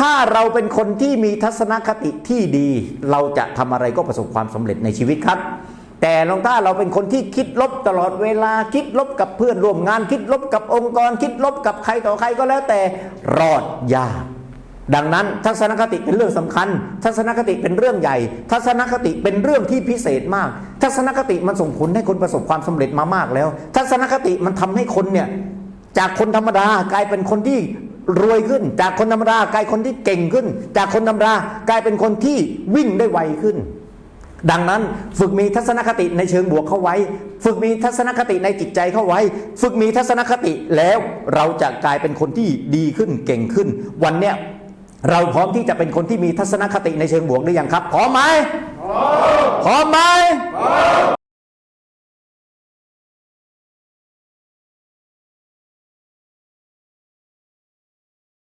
ถ้าเราเป็นคนที่มีทัศนคติที่ดี เราจะทำอะไรก็ประสบความสำเร็จในชีวิตครับ แต่ลองถ้าเราเป็นคนที่คิดลบตลอดเวลาคิดลบกับเพื่อนร่วมงาน คิดลบกับองค์กร คิดลบกับใครต่อใครก็แล้วแต่รอดยากดังนั้นทัศนคติเป็นเรื่องสำคัญ ทัศนคติเป็นเรื่องใหญ่ ทัศนคติเป็นเรื่องที่พิเศษมาก ทัศนคติมันส่งผลให้คนประสบความสำเร็จมามากแล้ว ทัศนคติมันทำให้คนเนี่ยจากคนธรรมดากลายเป็นคนที่ รวยขึ้น จากคนธรรมดากลายคนที่เก่งขึ้น จากคนธรรมดากลายเป็นคนที่วิ่งได้ไวขึ้น ดังนั้นฝึกมีทัศนคติในเชิงบวกเข้าไว้ ฝึกมีทัศนคติในจิตใจเข้าไว้ ฝึกมีทัศนคติแล้วเราจะกลายเป็นคนที่ดีขึ้นเก่งขึ้น วันเนี้ยเราพร้อมที่จะเป็นคนที่มีทัศนคติในเชิงบวกหรือยังครับพร้อมไหมพร้อมไหม